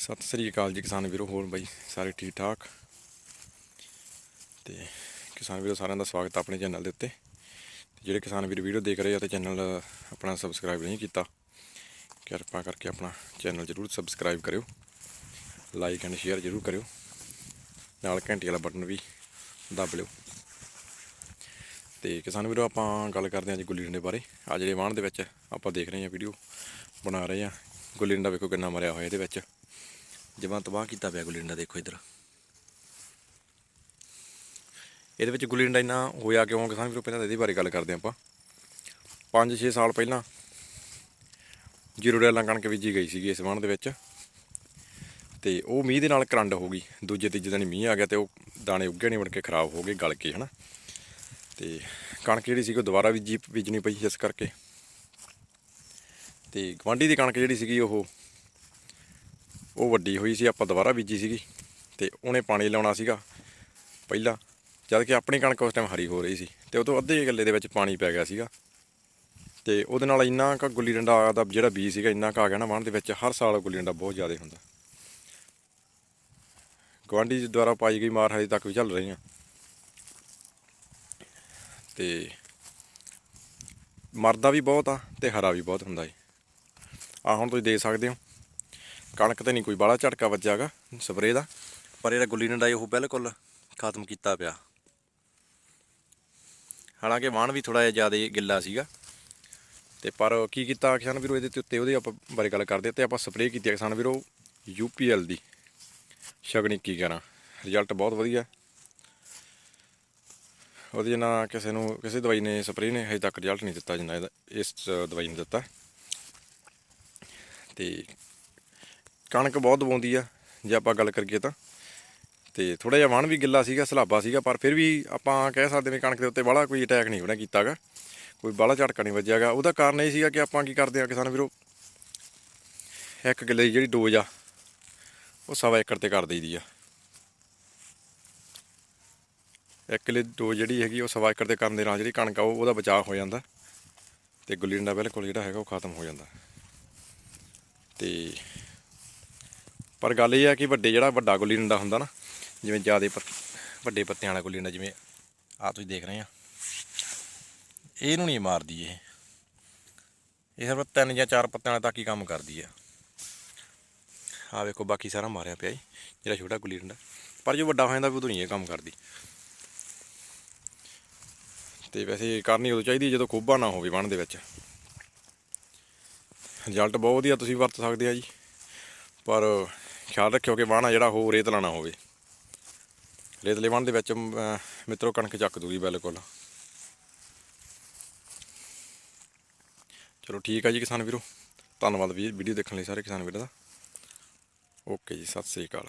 ਸਤਿ ਸ੍ਰੀ ਅਕਾਲ ਜੀ ਕਿਸਾਨ ਵੀਰੋ, ਹੋਰ ਬਾਈ ਸਾਰੇ ਠੀਕ ਠਾਕ ਤੇ ਕਿਸਾਨ ਵੀਰੋ, ਸਾਰਿਆਂ ਦਾ ਸਵਾਗਤ ਹੈ ਆਪਣੇ ਚੈਨਲ ਦੇ ਉੱਤੇ। ਤੇ ਜਿਹੜੇ ਕਿਸਾਨ ਵੀਰ ਵੀਡੀਓ ਦੇਖ ਰਹੇ ਆ ਤੇ ਚੈਨਲ ਆਪਣਾ ਸਬਸਕ੍ਰਾਈਬ ਨਹੀਂ ਕੀਤਾ, ਕਿਰਪਾ ਕਰਕੇ ਆਪਣਾ ਚੈਨਲ ਜਰੂਰ ਸਬਸਕ੍ਰਾਈਬ ਕਰਿਓ। ਲਾਈਕ ਐਂਡ ਸ਼ੇਅਰ ਜਰੂਰ ਕਰਿਓ। ਨਾਲ ਘੰਟੀ ਵਾਲਾ ਬਟਨ ਵੀ ਦਬ ਲਿਓ। ਤੇ ਕਿਸਾਨ ਵੀਰੋ, ਆਪਾਂ ਗੱਲ ਕਰਦੇ ਹਾਂ ਜੀ ਗੁੱਲੀ ਡੰਡੇ ਬਾਰੇ। ਆ ਜਿਹੜੇ ਵਾਹਣ ਦੇ ਵਿੱਚ ਆਪਾਂ ਦੇਖ ਰਹੇ ਹਾਂ, ਵੀਡੀਓ ਬਣਾ ਰਹੇ ਹਾਂ। ਗੁੱਲੀ ਡੰਡਾ ਵੇਖੋ ਕਿੰਨਾ ਮਰਿਆ ਹੋਇਆ ਇਹਦੇ ਵਿੱਚ। ਜਮਾਂ ਤਬਾਹ ਕੀਤਾ ਪਿਆ ਗੁੱਲੀ ਡੰਡਾ ਦੇਖੋ ਇਧਰ। ਇਹਦੇ ਵਿੱਚ ਗੁੱਲੀ ਡੰਡਾ ਇੰਨਾ ਹੋਇਆ ਕਿਉਂ? ਕਿਸਾਨ ਵੀਰੋ, ਪਹਿਲਾਂ ਇਹਦੇ ਬਾਰੇ ਗੱਲ ਕਰਦੇ ਹਾਂ ਆਪਾਂ। 5-6 ਸਾਲ ਪਹਿਲਾਂ ਜੀਰੋ ਡੈਲਾਂ ਕਣਕ ਬੀਜੀ ਗਈ ਸੀਗੀ ਇਸ ਵਾਹਣ ਦੇ ਵਿੱਚ। ਤੇ ਉਹ ਮੀਂਹ ਦੇ ਨਾਲ ਕਰੰਡ ਹੋ ਗਈ। ਦੂਜੇ ਤੀਜੇ ਦਿਨ ਮੀਂਹ ਆ ਗਿਆ ਤੇ ਉਹ ਦਾਣੇ ਉੱਗੇ ਨਹੀਂ ਬਣ ਕੇ, ਖਰਾਬ ਹੋ ਗਏ ਗਲ ਕੇ, ਹਨਾ। ਤੇ ਕਣਕ ਜਿਹੜੀ ਸੀ ਉਹ ਦੁਬਾਰਾ ਬੀਜੀ ਬੀਜਣੀ ਪਈ ਇਸ ਕਰਕੇ। ਤੇ ਗਵਾਂਢੀ ਦੀ ਕਣਕ ਜਿਹੜੀ ਸੀਗੀ ਉਹ ਉਹ ਵੱਡੀ ਹੋਈ ਸੀ, ਆਪਾਂ ਦੁਬਾਰਾ ਬੀਜੀ ਸੀਗੀ ਤੇ ਉਹਨੇ ਪਾਣੀ ਲਾਉਣਾ ਸੀਗਾ ਪਹਿਲਾਂ, ਜਦ ਕਿ ਆਪਣੀ ਕਣਕ ਉਸ ਟਾਈਮ ਹਰੀ ਹੋ ਰਹੀ ਸੀ ਤੇ ਉਹ ਤੋਂ ਅੱਧੇ ਗੱਲੇ ਦੇ ਵਿੱਚ ਪਾਣੀ ਪੈ ਗਿਆ ਸੀਗਾ। ਤੇ ਉਹਦੇ ਨਾਲ ਇੰਨਾ ਕੁ ਗੁੱਲੀ ਡੰਡਾ ਦਾ ਜਿਹੜਾ ਬੀਜ ਸੀਗਾ, ਇੰਨਾ ਕੁ ਆ ਗਿਆ ਨਾ ਵਾਹਣ ਦੇ ਵਿੱਚ, ਹਰ ਸਾਲ ਗੁੱਲੀ ਡੰਡਾ ਬਹੁਤ ਜ਼ਿਆਦਾ ਹੁੰਦਾ। ਗਵਾਂਢੀ ਦੁਆਰਾ ਪਾਈ ਗਈ ਮਾਰ ਹਜੇ ਤੱਕ ਵੀ ਚੱਲ ਰਹੀ ਆ। ਤੇ ਮਰਦਾ ਵੀ ਬਹੁਤ ਆ ਤੇ ਹਰਾ ਵੀ ਬਹੁਤ ਹੁੰਦਾ ਏ। ਆ ਹੁਣ ਤੁਸੀਂ ਦੇਖ ਸਕਦੇ ਹੋ ਕਣਕ ਤੇ ਨਹੀਂ ਕੋਈ ਬਾਹਲਾ ਝਟਕਾ ਵੱਜਾਗਾ ਸਪਰੇਅ ਦਾ, ਪਰ ਇਹਦਾ ਗੁੱਲੀ ਡੰਡਾ ਏ ਉਹ ਬਿਲਕੁਲ ਖਤਮ ਕੀਤਾ ਪਿਆ। ਹਾਲਾਂਕਿ ਵਾਣ ਵੀ ਥੋੜਾ ਜਿਹਾ ਜ਼ਿਆਦਾ ਗਿੱਲਾ ਸੀਗਾ। ਤੇ ਪਰ ਕੀ ਕੀਤਾ ਕਿਸਾਨ ਵੀਰੋ, ਇਹਦੇ ਤੇ ਉੱਤੇ ਉਹਦੇ ਆਪਾਂ ਬਾਰੇ ਗੱਲ ਕਰਦੇ ਹਾਂ ਤੇ ਆਪਾਂ ਸਪਰੇਅ ਕੀਤੀ ਕਿਸਾਨ ਵੀਰੋ ਯੂਪੀਐਲ ਦੀ। ਸ਼ਗਨੀ ਕੀ ਕਰਾਂ ਰਿਜ਼ਲਟ ਬਹੁਤ ਵਧੀਆ। ਉਹਦੇ ਨਾਲ ਕਿਸੇ ਨੂੰ, ਕਿਸੇ ਦਵਾਈ ਨੇ ਸਪਰੇਅ ਨੇ, ਹਜੇ ਤੱਕ ਰਿਜ਼ਲਟ ਨਹੀਂ ਦਿੱਤਾ ਜਿੰਨਾ ਇਹਦਾ, ਇਸ ਦਵਾਈ ਨੇ ਦਿੱਤਾ। ਤੇ ਕਣਕ ਬਹੁਤ ਦਵਾਉਂਦੀ ਆ, ਜੇ ਆਪਾਂ ਗੱਲ ਕਰੀਏ ਤਾਂ। ਤੇ ਥੋੜਾ ਜਿਹਾ ਵਣ ਵੀ ਗਿੱਲਾ ਸੀਗਾ, ਸਲਾਬਾ ਸੀਗਾ, ਪਰ ਫਿਰ ਵੀ ਆਪਾਂ ਕਹਿ ਸਕਦੇ ਵੀ ਕਣਕ ਦੇ ਉੱਤੇ ਬਾਹਲਾ ਕੋਈ ਅਟੈਕ ਨਹੀਂ ਉਹਨੇ ਕੀਤਾਗਾ। ਕੋਈ ਬਾਹਲਾ ਝਟਕਾ ਨਹੀਂ ਵੱਜਿਆਗਾ। ਉਹਦਾ ਕਾਰਨ ਇਹ ਸੀਗਾ ਕਿ ਆਪਾਂ ਕੀ ਕਰਦੇ ਆ ਕਿਸਾਨ ਵੀਰੋ, ਇੱਕ ਕਿੱਲੇ ਦੀ ਜਿਹੜੀ ਡੋਜ਼ ਆ, ਉਹ ਸਵਾ ਏਕੜ ਤੇ ਕਰ ਦਈਦੀ ਆ। ਇੱਕ ਕਿੱਲੇ ਦੀ ਡੋਜ਼ ਜਿਹੜੀ ਹੈਗੀ, ਉਹ ਸਵਾ ਏਕੜ ਤੇ ਕਰਨ ਦੇ ਨਾਲ ਜਿਹੜੀ ਕਣਕ ਆ, ਉਹ ਉਹਦਾ ਬਚਾਅ ਹੋ ਜਾਂਦਾ। ਤੇ ਗੁੱਲੀ ਡੰਡਾ ਬਿਲਕੁਲ ਜਿਹੜਾ ਹੈਗਾ, ਉਹ ਖਤਮ ਹੋ ਜਾਂਦਾ। ਤੇ ਪਰ ਗੱਲ ਇਹ ਆ ਕਿ ਵੱਡੇ ਜਿਹੜਾ ਵੱਡਾ ਗੁੱਲੀ ਡੰਡਾ ਹੁੰਦਾ ਨਾ, ਜਿਵੇਂ ਜਿਆਦੇ ਵੱਡੇ ਪੱਤਿਆਂ ਵਾਲਾ ਗੁੱਲੀ ਡੰਡਾ ਜਿਵੇਂ ਆ ਤੁਸੀਂ ਦੇਖ ਰਹੇ ਆ। ਇਹਨੂੰ ਨਹੀਂ ਮਾਰਦੀ ਇਹ। ਇਹ ਸਿਰਫ ਤਿੰਨ ਜਾਂ ਚਾਰ ਪੱਤਿਆਂ ਵਾਲਾ ਤੱਕ ਹੀ ਕੰਮ ਕਰਦੀ ਆ। ਆ ਵੇਖੋ, ਬਾਕੀ ਸਾਰਾ ਮਾਰਿਆ ਪਿਆ ਜੀ, ਜਿਹੜਾ ਛੋਟਾ ਗੁੱਲੀ ਡੰਡਾ। ਪਰ ਜੋ ਵੱਡਾ ਹੋ ਜਾਂਦਾ ਵੀ ਉਦੋਂ ਨਹੀਂ ਇਹ ਕੰਮ ਕਰਦੀ। ਤੇ ਵੈਸੇ ਕਰਨੀ ਉਦੋਂ ਚਾਹੀਦੀ ਜਦੋਂ ਖੋਬਾ ਨਾ ਹੋਵੇ ਵਣ ਦੇ ਵਿੱਚ। ਰਿਜ਼ਲਟ ਬਹੁਤ ਵਧੀਆ ਤੁਸੀਂ ਵਰਤ ਸਕਦੇ ਆ ਜੀ। ਪਰ ਖਿਆਲ ਰੱਖਿਓ ਕਿ ਵਾਹਣਾ ਜਿਹੜਾ ਹੋ ਰੇਤਲਾ ਨਾ ਹੋਵੇ। ਰੇਤਲੇ ਵਾਹਣ ਦੇ ਵਿੱਚ ਅਮ, ਮਿੱਤਰੋ ਕਣਕ ਚੱਕ ਦੂਗੀ ਬਿਲਕੁਲ। ਚਲੋ ਠੀਕ ਆ ਜੀ ਕਿਸਾਨ ਵੀਰੋ। ਧੰਨਵਾਦ ਵੀ ਵੀਡੀਓ ਦੇਖਣ ਲਈ ਸਾਰੇ ਕਿਸਾਨ ਵੀਰਾਂ ਦਾ। ਓਕੇ ਜੀ ਸਤਿ ਸ੍ਰੀ ਅਕਾਲ।